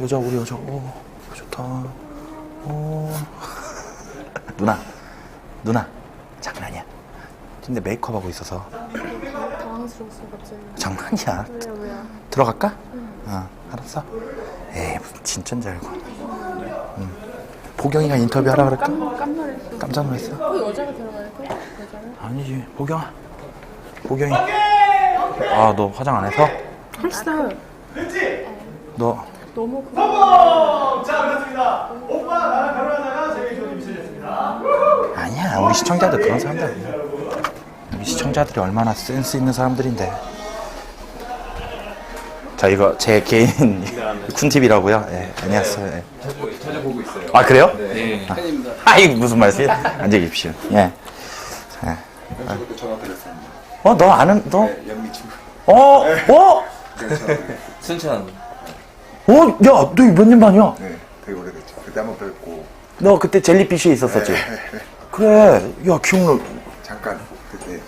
여자 우리 여자 오 좋다 오 누나 누나 장난이야 근데 메이크업하고 있어서 당황스러웠어 갑자기. 장난이야 왜요 왜요? 들어갈까? 어 알았어 에이 무슨 진짜인 줄 알고 음. 보경이가 인터뷰 하라 그랬까? 깜놀했어. 깜짝 놀랐어 그 여자가 돼? 여자는? 아니지 보경아 보경이 아 너 화장 안 해서? 했어요. 너 너무 그거. 자, 그렇습니다. 오빠 나랑 결혼하다가 제게 좋은 했습니다. 아니야 우리 시청자들 그런 사람들 아니야 우리 시청자들이 얼마나 센스 있는 사람들인데 자 이거 제 개인 쿤팁이라고요 예, 안녕하세요 예. 자주 보고 있어요. 아 그래요? 네. 팬입니다. 아이 무슨 말씀이에요 앉아 계십시오 예. 그것도 전화 드렸습니다. 어너 아는 너? 네, 연미 친구. 어? 어? 순천. 어? 야 너 몇 년 만이야? 네, 되게 오래됐죠. 그때 한번 뵙고 너 그때 젤리피쉬에 있었었지? 그래 야 기억나 잠깐 그때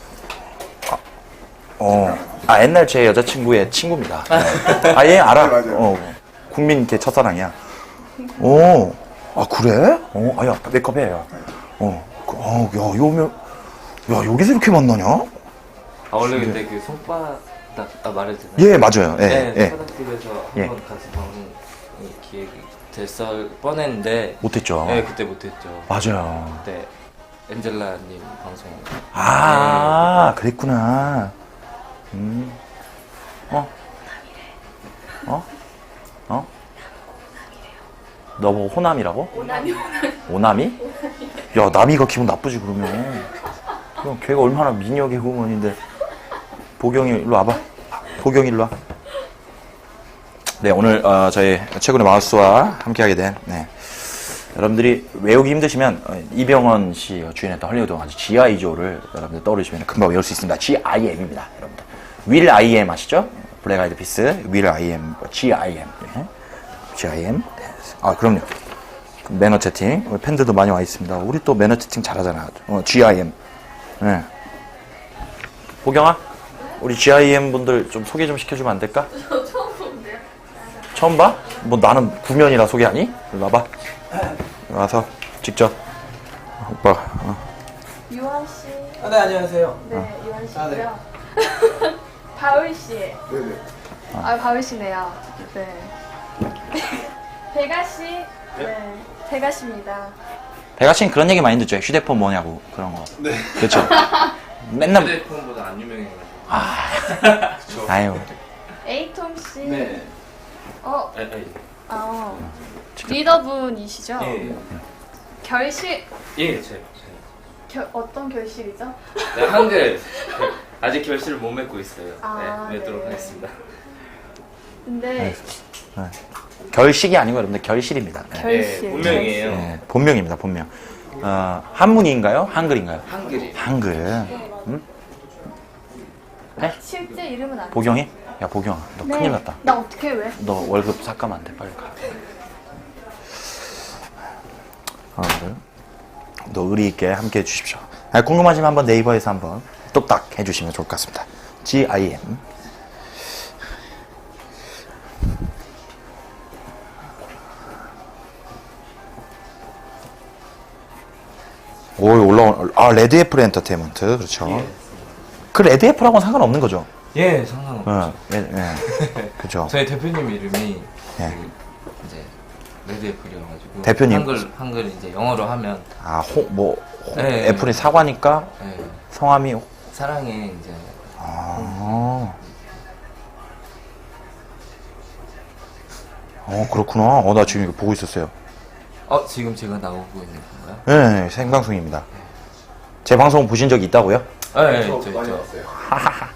어. 아, 옛날 제 여자친구의 친구입니다. 아, 얘 알아. 네, 맞아요. 어. 국민 걔 첫사랑이야. 오. 아, 그래? 어, 아, 야, 메이크업 해, 야. 어. 그, 어, 야, 요면, 야, 여기서 이렇게 만나냐? 아 원래 근데 그 손바 닥 아 말해도 되나요? 예, 맞아요. 예, 네, 예. 손바닥집에서 예. 한번 같이 방송 기획이 됐을 뻔했는데 못했죠. 네 그때 못했죠. 맞아요. 그때 엔젤라님 방송 아, 그랬구나. 음. 어? 어? 어? 너뭐 호남이라고? 오남이, 오남이? 야, 남이가 기분 나쁘지, 그러면. 그럼 걔가 얼마나 미녀 개그우먼인데. 보경이, 일로 와봐. 보경이, 일로 와. 네, 오늘, 어, 저희 최근에 마우스와 함께하게 된, 네. 여러분들이 외우기 힘드시면 어, 이병헌 씨가 주연했던 헐리우드 영화 G.I.조를 여러분들 떠오르시면 금방 외울 수 있습니다. G.I.M입니다. 여러분들. Will I Am 아시죠? 블랙 아이드 피스, Will I Am, G.I.M. 예. G.I.M. 아, 그럼요. 매너 채팅. 우리 팬들도 많이 와 있습니다. 우리 또 매너 채팅 잘하잖아. 어, G.I.M. 예. 보경아, 우리 G.I.M. 분들 좀 소개 좀 시켜주면 안 될까? 저 처음 봐? 뭐 나는 구면이라 소개하니? 일로 와봐. 와서 직접 오빠 어. 유한 씨. 아, 네, 안녕하세요. 네, 유한 씨고요. 아, 네. 바울 씨. 네네. 아, 바울 씨네요. 네. 배가 씨. 네. 배가 씨입니다. 배가 씨는 그런 얘기 많이 듣죠 휴대폰 뭐냐고 그런 거 네. 그렇죠 맨날 휴대폰보다 안 유명해 가지고 아유 에이톰 씨. 네. 어, 에, 에, 아, 리더분이시죠? 예, 결실. 예, 제, 제. 결, 어떤 결실이죠? 네, 한글 아직 결실을 못 맺고 있어요. 아, 네, 맺도록 네. 하겠습니다. 근데 결식이 아니고 여러분들 결실입니다 네. 결실. 네, 본명이에요. 네, 본명입니다 본명 어, 한문인가요 한글인가요 한글이. 한글 응? 실제 이름은 안. 보경이? 야 보경아 너 네. 큰일 났다. 나 어떻게 왜? 너 월급 삭감 안돼 빨리 가. 여러분들 너 의리 있게 함께 해주십시오. 아, 궁금하시면 한번 네이버에서 한번 뚝딱 해주시면 좋을 것 같습니다. G-I-M 오 올라온 아 레드 애플 엔터테인먼트. 그렇죠 그 레드 애플하고는 상관없는 거죠 예, 상관없죠. 어, 예, 예. 그죠 저희 대표님 이름이 예. 그 이제 레드 애플이어가지고 대표님. 한글 한글 이제 영어로 하면 아, 호, 뭐, 호- 네. 애플이 사과니까 예, 성함이, 사랑해 이제 아. 어, 그렇구나. 어, 나 지금 이거 보고 있었어요. 어 지금 제가 나오고 있는 건가요? 네, 네, 생방송입니다. 제 방송 보신 적이 있다고요? 아, 예, 저 많이 있죠. 왔어요.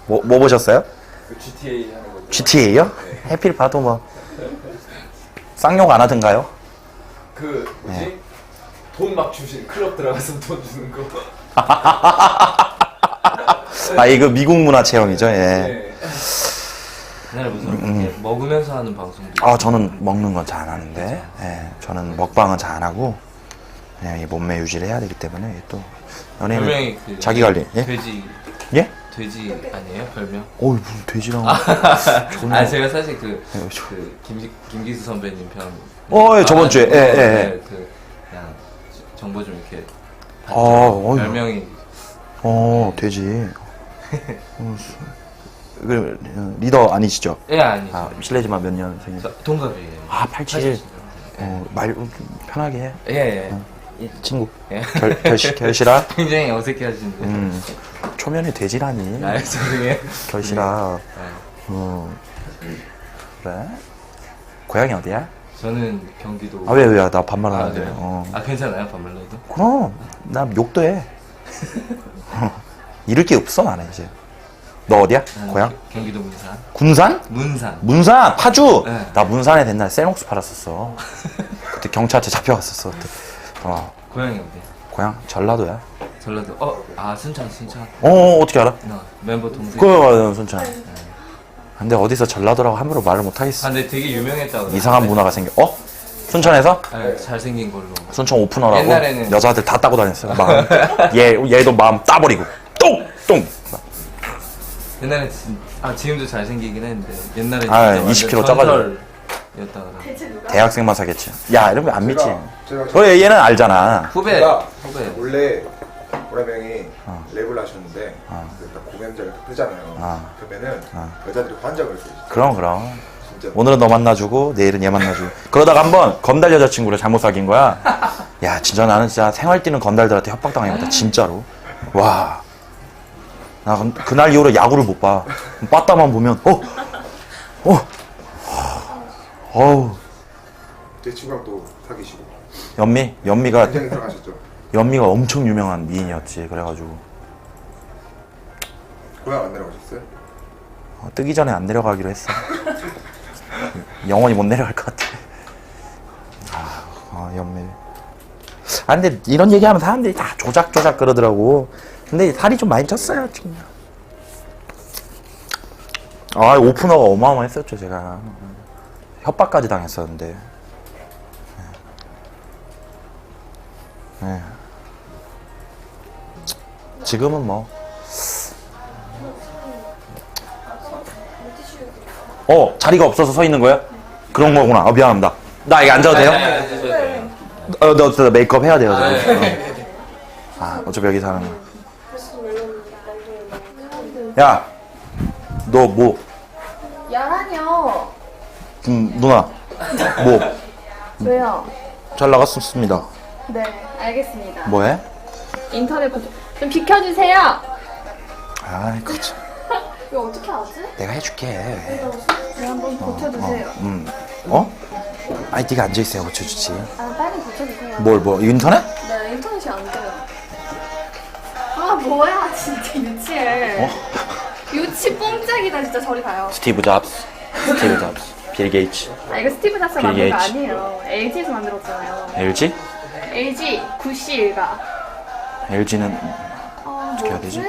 뭐, 뭐 보셨어요? 그 GTA 하는 거. GTA요? 해필 봐도 뭐, 쌍욕 안 하던가요? 그 뭐지? 돈 막 주신 클럽 들어가서 돈 주는 거. 아, 이거 미국 문화 체험이죠, 예. 네. 옛날에 무슨 이렇게 먹으면서 하는 방송도 아, 저는 먹는 건 잘 안 하는데, 예, 저는 먹방은 잘 안 하고, 예, 이 몸매 유지를 해야 되기 때문에 또, 별명이 그 자기 관리, 예? 돼지 예? 돼지 아니에요 별명? 어이 무슨 돼지랑 존나 아 제가 사실 그, 네, 저- 그 김기, 김기수 선배님 편. 어, 예, 저번 주에. 예, 예, 예. 네, 그 그냥 정보 좀 이렇게. 아, 어이. 별명이 어 돼지 어, 수- 그 어, 리더 아니시죠? 예 아니죠. 아 실례지만 몇 년생이세요? 저 동갑이에요. 아 87. 어, 말좀 편하게 해. 예 예. 이 친구. 예. 결, 결시, 결실아. 굉장히 어색해 하시는데. 음. 초면에 돼지라니. 아 죄송해요. 결실아. 네. 어. 그래? 고향이 어디야? 저는 경기도. 아, 왜, 왜? 나 반말 아, 하는데. 그래요? 어. 아 괜찮아요 반말로도? 그럼. 나 욕도 해. 잃을 게 없어, 나는 이제. 너 어디야? 나는 고향? 겨- 경기도 문산. 군산? 문산. 문산! 파주! 네. 나 문산에 옛날에 셀목수 팔았었어. 그때 경찰한테 잡혀갔었어. 그때. 어. 고향이 어디? 고향? 전라도야. 전라도. 어 아 순천 순천. 어, 어, 어떻게 알아? 나 멤버 동생. 그거 맞아, 순천. 근데 어디서 전라도라고 함부로 말을 못 하겠어. 아 근데 되게 유명했다고. 이상한 문화가 생겨. 어? 순천에서? 네, 잘생긴 걸로. 순천 오픈어라고 옛날에는- 여자들 다 따고 다녔어요. 마음. 얘 얘도 마음 따버리고 똥 똥. 옛날에 진, 아 지금도 잘생기긴 했는데 옛날에 아, 20kg 쪄가지고. 였다가 대체 누가? 대학생만 사겠지. 야 이러면 안 믿지. 제가 어 얘- 얘는 알잖아. 후배 제가 후배 원래 오라명이 어. 랩을 하셨는데 어. 일단 공연장을 딱 뜨잖아요. 어. 그러면은 어. 여자들이 환장을 했어요. 그럼 그럼. 진짜. 오늘은 너 만나주고 내일은 얘 만나주고. 그러다가 한번 건달 여자친구를 잘못 사귄 거야. 야 진짜 나는 진짜 생활 뛰는 건달들한테 협박당하겠다 진짜로. 와. 나 그- 그날 이후로 야구를 못 봐. 빠따만 보면 어, 어, 어우 제 친구랑 또 사귀시고 연미 연미가 굉장히 사랑하셨죠. 연미가 엄청 유명한 미인이었지. 그래가지고 고향 안 내려가셨어요? 어, 뜨기 전에 안 내려가기로 했어. 영원히 못 내려갈 것 같아. 아, 아 연미. 아 근데 이런 얘기하면 사람들이 다 조작 조작 그러더라고. 근데 살이 좀 많이 쪘어요 지금. 아 오프너가 어마어마했었죠 제가. 협박까지 당했었는데. 네. 네. 지금은 뭐. 어 자리가 없어서 서 있는 거야? 그런 거구나. 어, 미안합니다. 나 여기 앉아도 돼요? 네. 어, 너, 너 메이크업 해야 돼요. 아, 지금. 네. 어. 아, 어차피 여기 사는 거. 야, 너 뭐, 야라뇨. 음, 누나, 뭐, 왜요? 잘 나갔습니다. 네, 알겠습니다. 뭐해? 인터넷 구독 좀 비켜주세요. 아이, 그 참. 이거 어떻게 하지? 내가 해줄게. 네, 한번 고쳐주세요. 음, 어? 아니, 네가 앉아 있어야 고쳐주지. 아, 빨리 고쳐주세요. 뭘, 뭐, 인터넷? 네, 인터넷이 안 돼요. 아, 뭐야, 진짜 유치해. 어? 유치 뽕짝이다, 진짜 저리 가요. 스티브 잡스. 스티브 잡스. 빌 게이츠. 아, 이거 스티브 잡스가 빌 만든 거 게이츠. 아니에요. LG에서 만들었잖아요. LG? LG 구씨 일가. LG는, 어, 어떻게 해야? 되지?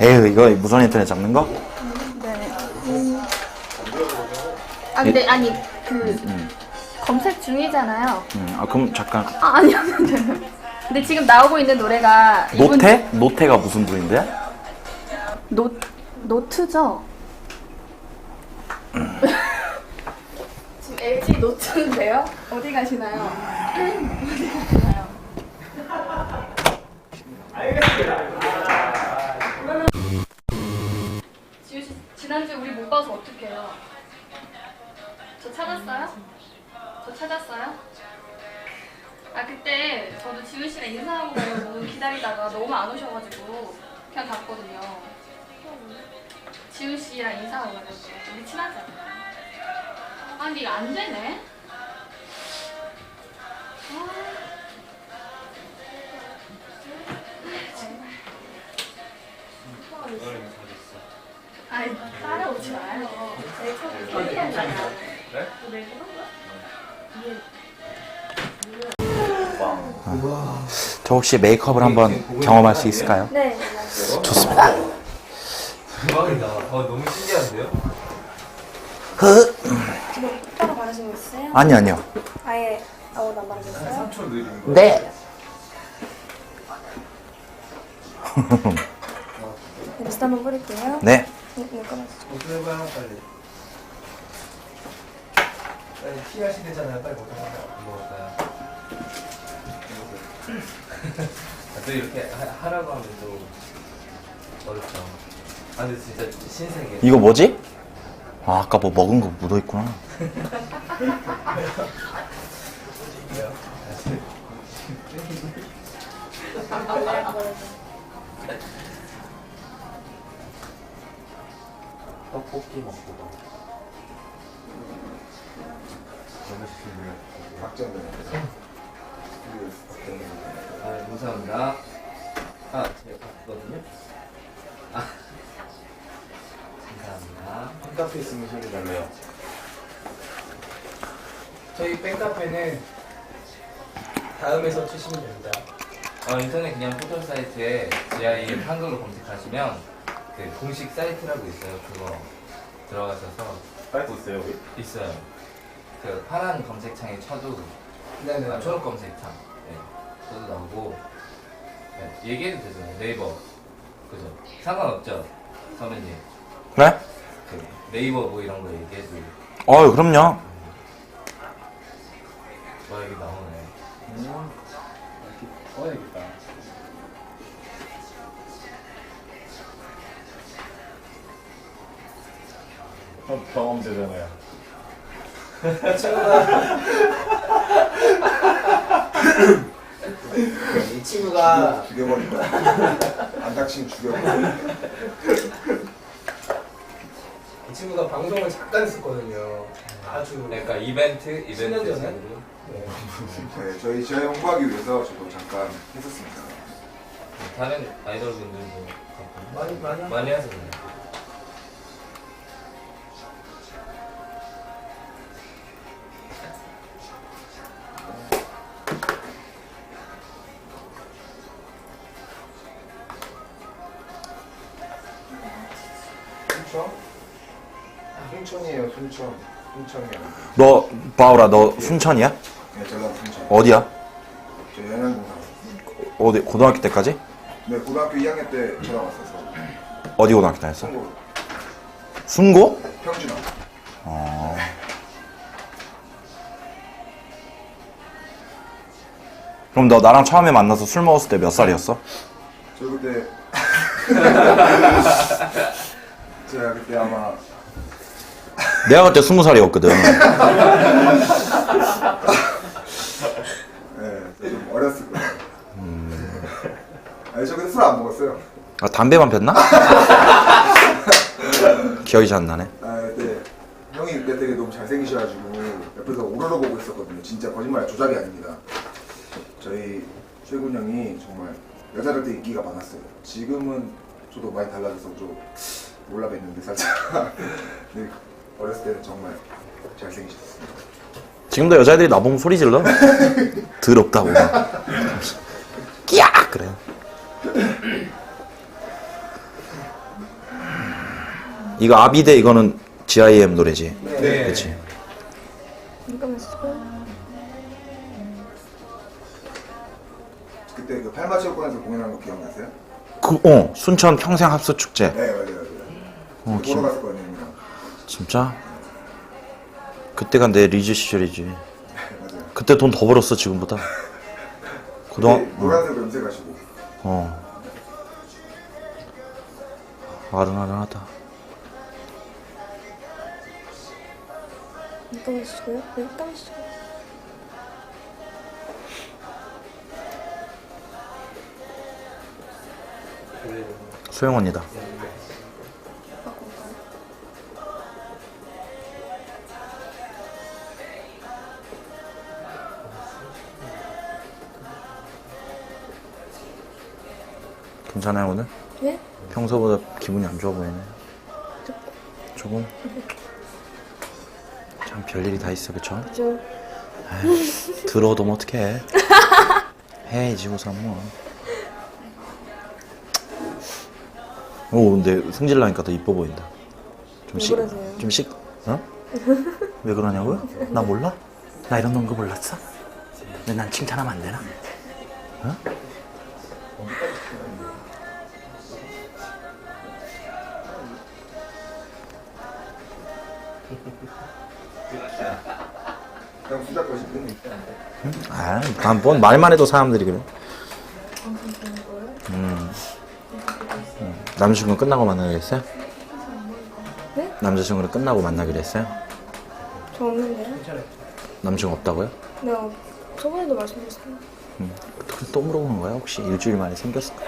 에휴, 이거 무선 인터넷 잡는 거? 네. 음. 아, 근데, 아니, 그, 음. 검색 중이잖아요. 음, 아, 그럼 잠깐. 아, 아니요, 아니요. 근데 지금 나오고 있는 노래가. 이분- 노태? 노태가 무슨 부인데? 노, 노트죠? 지금 LG 노트인데요? 어디 가시나요? 어디 가시나요? 지우 씨, 지난주에 우리 못 봐서 어떡해요? 저 찾았어요? 저 찾았어요? 아 그때 저도 지우 씨랑 인사하고 가려고 기다리다가 너무 안 오셔가지고 그냥 갔거든요. 지우 씨랑 인사하고 가려고 우리 친하잖아. 아 근데 이거 안 되네. 아. 아이 따라오지 마요. 메이크업을 얘기하잖아. 저 혹시 메이크업을 한번 경험할 수 있을까요? 네. 좋습니다. 대박이다. 어 너무 신기한데요? 흐. 따로 바르신 거 있어요? 아니 아니요. 아예 아무도 안 바르셨어요? 네. 미스트 한번 뿌릴게요. 네. 네, 네, 꺼내주세요. 옷을 해봐요 빨리. 빨리 티 하시대잖아요. 빨리 먹어봐. 먹을까요? 또 이렇게 하, 라고 하면 또 어렵죠. 아 근데 진짜 신세계. 이거 뭐지? 아, 아까 뭐 먹은 거 묻어 있구나. 떡볶이 먹고 가. 아 감사합니다. 아 제가 봤거든요. 아 감사합니다. 팬카페 있으면 소리 달래요. 저희 팬카페는 다음에서 치시면 됩니다. 어, 인터넷 그냥 포털 사이트에 GIM 한글로 검색하시면 그 공식 사이트라고 있어요. 그거 들어가셔서 사이트 있어요 여기? 있어요. 그 파란 검색창에 쳐도 네네. 아, 초록 검색창 네, 쳐도 나오고 네, 얘기해도 되잖아요. 네이버 그죠? 상관없죠, 선배님. 그래? 그 네이버 뭐 이런 거 얘기해도 어유 그럼요. 뭐 여기 나오네. 음. 이렇게 꺼야겠다. 형 경험되잖아요. 이 친구가 죽여버릴 거야. 안 닥치면 죽여버려. 이 친구가 방송을 잠깐 했었거든요. 아주 그러니까 이벤트 이벤트 10년 전에? 네. 네, 저희 저희 홍보하기 위해서 저도 잠깐 했었습니다. 다른 아이돌 분들도 많이 많이 한- 많이 하잖아요. 순천. 순천이 아니고. 너 바우라 너 순천이야? 네, 전라도 순천. 어디야? 저 살았어요. 어디 고등학교 때까지? 네, 고등학교 2학년 때 전화 왔어서 어디 고등학교 다녔어? 선고 순고? 평준화. 어. 그럼 너 나랑 처음에 만나서 술 먹었을 때 몇 살이었어? 저 그때 제가 그때 아마 내가 그때 스무 살이었거든. 네, 좀 어렸을 거예요. 아니 저 그때 술안 먹었어요. 아, 담배만 폈나? 기억이 잘 안 나네. 아 그때 형이 그때 되게 너무 잘생기셔가지고 옆에서 오로로 보고 있었거든요. 진짜 거짓말 조작이 아닙니다. 저희 최군 형이 정말 여자들 때 인기가 많았어요. 지금은 저도 많이 달라져서 좀 몰라 뵀는데 살짝. 근데 어렸을 때는 정말 잘생기셨어요. 지금도 여자애들이 나보면 소리 질러? 더럽다고. 끼야! 그래. 이거 아비데 이거는 GIM 노래지. 네. 그치. 잠깐만. 그때 그 팔마체육관에서 공연한 거 기억나세요? 그, 어, 순천 평생 합수 축제. 네 맞아요 맞아요. 어, 보러 갔었거든요. 진짜? 그때가 내 리즈 시절이지. 네. 그때 돈 더 벌었어, 지금보다. 그동안, 노란색 염색하시고 어. 아른아른하다. 쓰고요. 네, 잠깐만 쓰고. 소영 언니다. 괜찮아요 오늘? 네? 평소보다 기분이 안 좋아 보이네. 조금. 참 별일이 다 있어 그쵸? 그죠. 들어도 뭐 어떡해. 해야지 우선 뭐. 오 근데 승질 나니까 더 이뻐 보인다. 좀왜 그러세요? 좀 식, 어? 왜 그러냐고요? 나 몰라? 나 이런 놈거 몰랐어? 근데 난 칭찬하면 안 되나? 어? 그냥 아, 난 뭔 말만 해도 사람들이 그래. 음. 음. 남자친구 끝나고 만나기로 했어요? 네? 남자친구를 끝나고 만나기로 했어요? 저 없는데요? 남자친구 없다고요? 네, 저번에도 말씀드렸어요. 음. 그래서 또 물어보는 거야? 혹시 일주일 만에 생겼을까?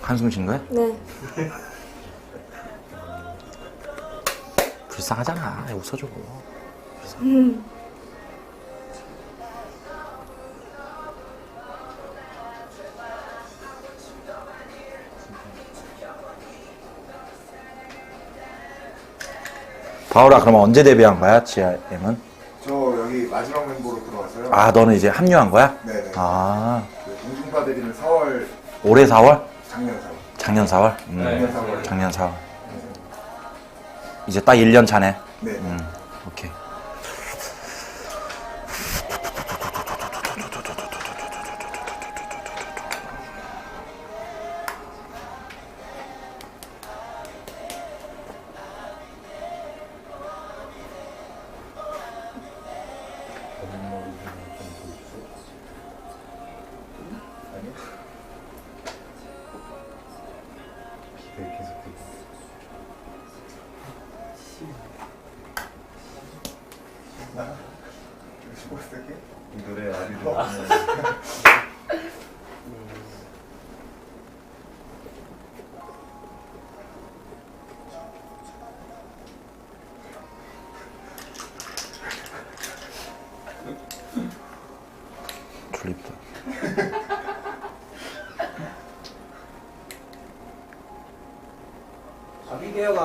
한숨 쉰 거야? 네. 불쌍하잖아. 웃어줘. 음. 바울아, 그러면 언제 데뷔한 거야? GRM은? 저 여기 마지막 멤버로 들어왔어요. 아, 너는 이제 합류한 거야? 네네. 아, 그 동중파 데뷔는 4월 올해 4월? 작년 4월. 작년 4월? 음. 네. 작년 4월. 작년 4월. 이제 딱 1년 차네. 네. 음,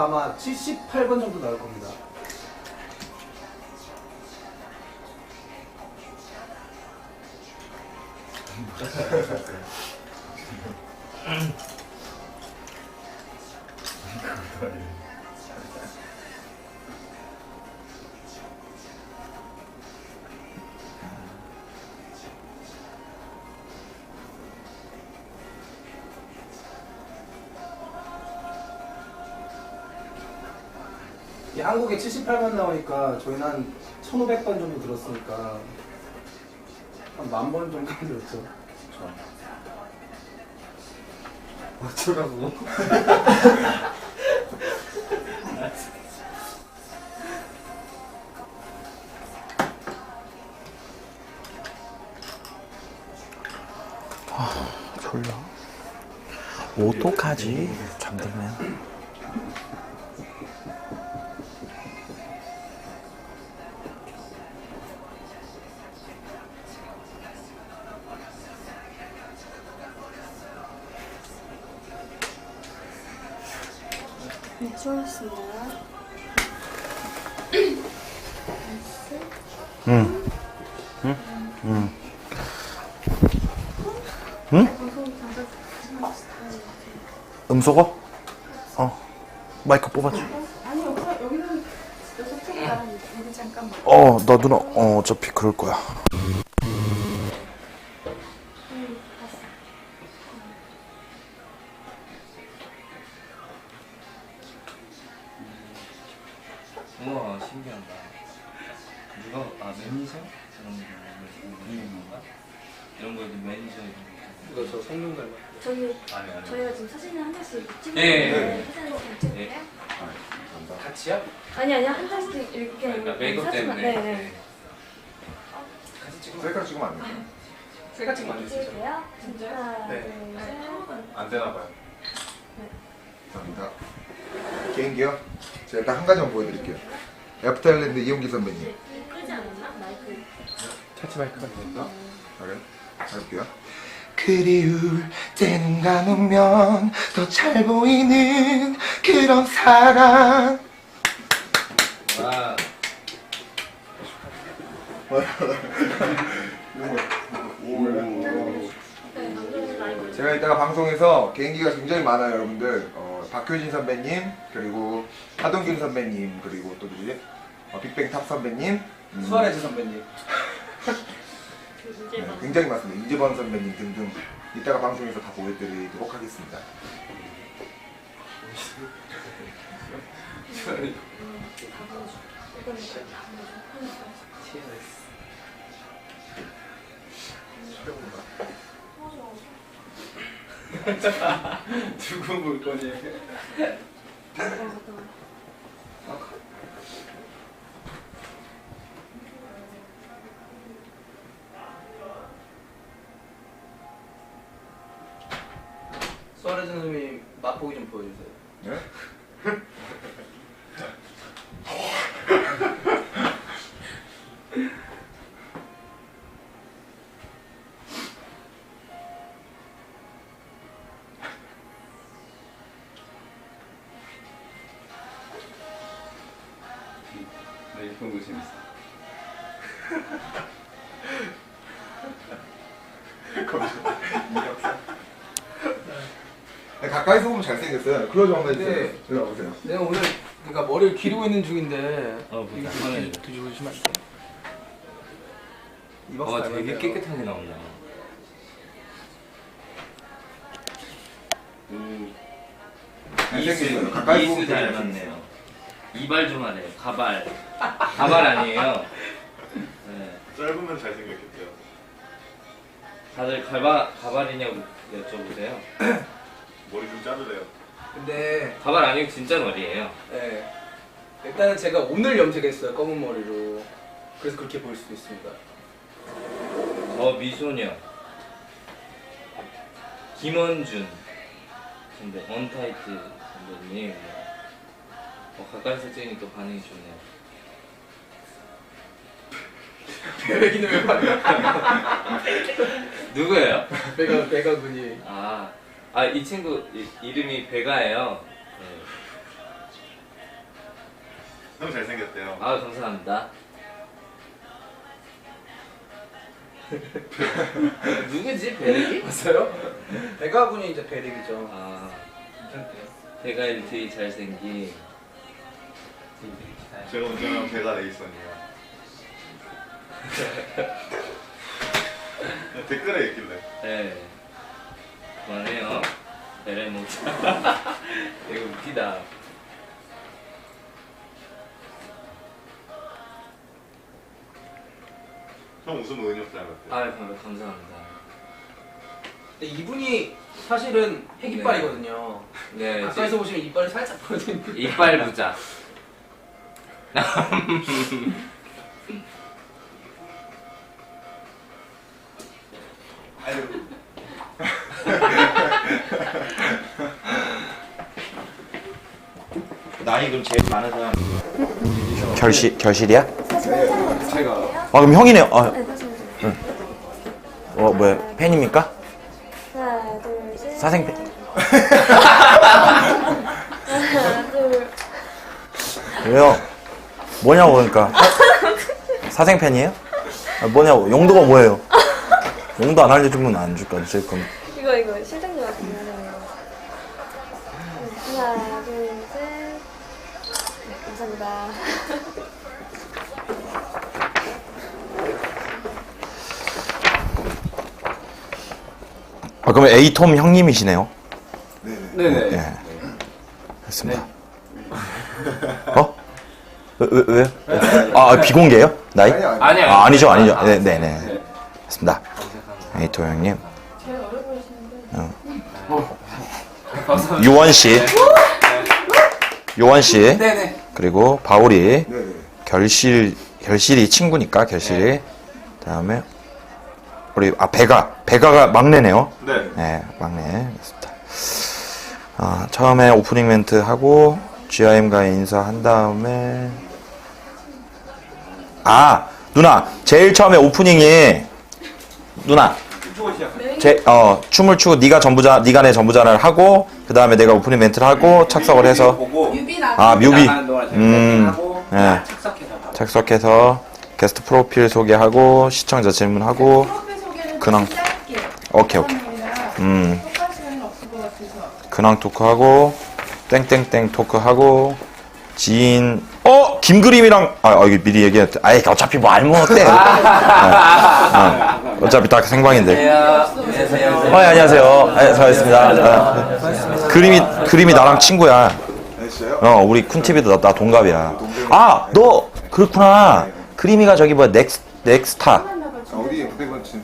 아마 78번 정도 나올 겁니다. 이 한국에 78번 나오니까 저희는 한 1500번 정도 들었으니까 한 만 번 정도 들었죠. 어쩌라고. 졸려. 어떡하지? 잠들면. 그럴 거야. 우와 신기하다. 누가 아 매니저 이런 거 있는 건가? 이런 거에도 매니저 이런 거. 이거 저 성룡 닮았 저희, 아니 아니. 저희가 지금 사진을 한 장씩 찍는 예, 예, 데 사진을 좀 찍을게요? 같이요? 아니, 아니, 한 장씩 이렇게. 그러니까 메이크업 사진만- 때문에. 네, 네. 찍으면 셀카 찍으면 안 돼. 셀카 찍으면 안 되시죠? 찍을게요. 하나, 네. 안 되나 봐요. 감사합니다. 개인기요? 제가 일단 한 가지만 보여드릴게요. 애프터일랜드 이용기 선배님. 끄지 않았나? 마이크. 차치 마이크가 되니까. 그래? 해볼게요. 그리울 때는 가누면 더 잘 보이는 그런 사랑. 와 제가 이따가 방송에서 개인기가 굉장히 많아요, 여러분들. 어, 박효진 선배님, 그리고 하동균 선배님, 그리고 또 누구지? 어, 빅뱅 탑 선배님. 음, 수아레즈 선배님. 네, 굉장히 많습니다. 이재범 선배님 등등. 이따가 방송에서 다 보여드리도록 하겠습니다. 누구 물건이? 수아레즈 선생님 맛보기 좀 보여주세요. 네? 네, 가까이서 보면 잘생겼어요. 클로즈 한번 해주세요. 네. 일로 와보세요. 내가 오늘 그러니까 머리를 기르고 있는 중인데 어, 이거 보자. 화내줘. 뒤- 뒤집어 주시면 안 돼요? 이 박스 어, 되게. 깨끗하게 나온다. 잘생겼어요. 가까이 보면 이수 되게 닮았네요. 이발 좀 하래요. 가발. 가발 아니에요. 네. 짧으면 잘생겼겠대요. 다들 가발 가발이냐고 여쭤보세요. 머리 좀 자르래요. 근데 가발 아니고 진짜 머리예요. 네. 일단은 제가 오늘 염색했어요 검은 머리로. 그래서 그렇게 보일 수도 있습니다. 어 미소녀. 김원준 선배, 언타이트 선배님. 어, 가까이서 찍으니까 반응이 좋네요. 배기는 왜 말이야? 누구예요? 배가 배가 군이. 아, 아 이 친구 이, 이름이 베가예요. 네. 형 잘생겼대요. 아 감사합니다. 누구지 베렉이? 봤어요? 배가 군이 이제 배릭이죠. 아 베가 되게 잘생긴. 제가 운전하면 배가 레이선이에요. 댓글에 있길래. 네. 그만해요. 베레 모자. 이거 웃기다. 형 웃으면 은혁 닮았대요. 아 감- 감사합니다. 근데 이분이 사실은 핵이빨이거든요. 네. 가까이서 보시면 이빨이 살짝 보여요. 이빨 부자. 나이 그럼 제일 많은 사람 결실 결실이야? 제가 아 그럼 형이네요. 아, 네, 해주세요. 어 뭐야 팬입니까? 하나, 둘, 셋. 사생 팬. 하나, 둘. 왜요? 뭐냐고 그러니까 사생 팬이에요? 아, 뭐냐고 용도가 뭐예요? 용도 안 알려주면 안줄 거지 그럼 이거, 이거, 실장님 같은 거는. 하나, 둘, 셋. 네, 감사합니다. 아 그러면 에이톰 형님이시네요. 네네. 예. 됐습니다. 어? 왜, 왜, 왜 요? 아, 아, 비공개예요? 나이? 아니 아니. 아니 아, 아니죠, 아니죠. 네, 네, 네. 됐습니다. 에이톰 형님. 어. 유원 씨. 요원 씨. 네네. 그리고 바울이. 네네. 결실, 결실이 친구니까, 결실이. 다음에, 우리, 아, 배가. 배가가 막내네요. 네. 네, 막내. 알겠습니다. 아, 처음에 오프닝 멘트 하고, GIM과 인사한 다음에, 아, 누나, 제일 처음에 오프닝이, 누나, 제, 어, 춤을 추고 네가 전부자, 네가 내 전부자를 하고, 그 다음에 내가 오프닝 멘트를 하고, 착석을 해서, 아, 뮤비, 음, 예, 착석해서, 게스트 프로필 소개하고, 시청자 질문하고, 근황, 오케이, 오케이. 음. 근황 토크하고 땡땡땡 토크하고 지인 어 김그림이랑 아 어, 이거 미리 얘기했대. 아이 어차피 뭐 알면 어때? 어, 어. 어차피 다 생방인데. 안녕하세요. 어 예, 안녕하세요. 네, 수고하셨습니다. 어. 그림이 그림이 나랑 친구야. 진짜요? 어, 우리 쿤TV도 나, 나 동갑이야. 아, 너 그렇구나. 크리미가 저기 뭐야 넥스 넥스타.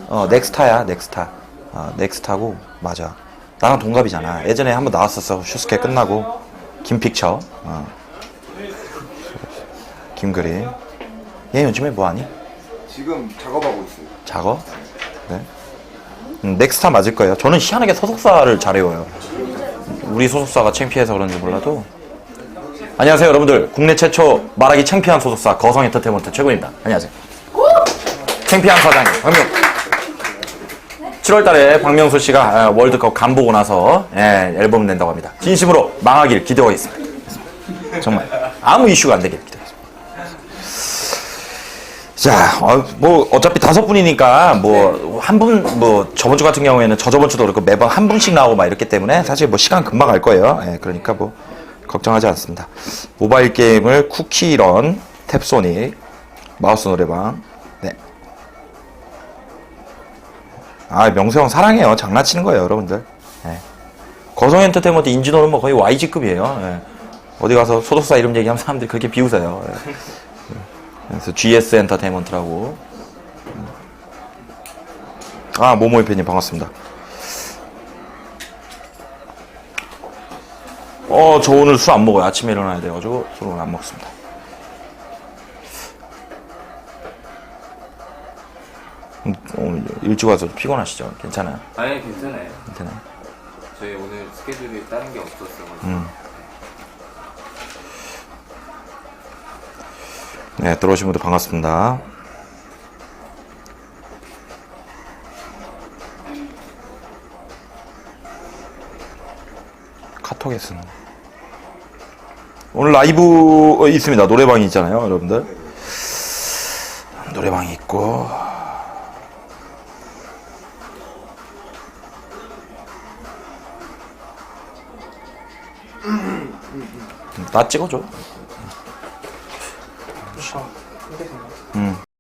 어, 넥스타야, 넥스타. 어, 넥스타고 맞아. 나랑 동갑이잖아. 예전에 한번 나왔었어. 슈스케 끝나고 김픽처. 어. 김그림. 얘 요즘에 뭐 하니? 지금 작업하고 있어요. 작업? 네. 음, 넥스타 맞을 거예요. 저는 희한하게 소속사를 잘 외워요. 우리 소속사가 창피해서 그런지 몰라도. 안녕하세요, 여러분들. 국내 최초 말하기 창피한 소속사 거성 엔터테인먼트 최고입니다. 안녕하세요. 창피한 사장님, 박명. 7월 달에 박명수 씨가 아, 월드컵 간 보고 나서 예, 앨범 낸다고 합니다. 진심으로 망하길 기대하겠습니다. 정말 아무 이슈가 안 되길 기대하겠습니다. 자, 어, 뭐 어차피 다섯 분이니까 뭐 한 분 뭐 저번 주 같은 경우에는 저 저번 주도 그렇고 매번 한 분씩 나오고 막 이렇기 때문에 사실 뭐 시간 금방 갈 거예요. 예, 그러니까 뭐 걱정하지 않습니다. 모바일 게임을 쿠키런, 탭소닉, 마우스 노래방, 아 명수 형 사랑해요. 장난치는 거예요, 여러분들. 예. 거성 엔터테인먼트 인지도는 뭐 거의 YG급이에요. 예. 어디 가서 소속사 이름 얘기하면 사람들이 그렇게 비웃어요. 예. 그래서 GS 엔터테인먼트라고. 아, 모모이 팬님 반갑습니다. 어, 저 오늘 술 안 먹어요. 아침에 일어나야 돼가지고 술 오늘 안 먹습니다. 오늘 일찍 와서 피곤하시죠? 괜찮아요? 아니 괜찮아요. 괜찮아요? 저희 오늘 스케줄이 다른 게 없었어가지고. 음. 네, 들어오신 분들 반갑습니다. 카톡에 쓰는. 오늘 라이브 어, 있습니다. 노래방이 있잖아요, 여러분들. 노래방이 있고. 나 찍어줘.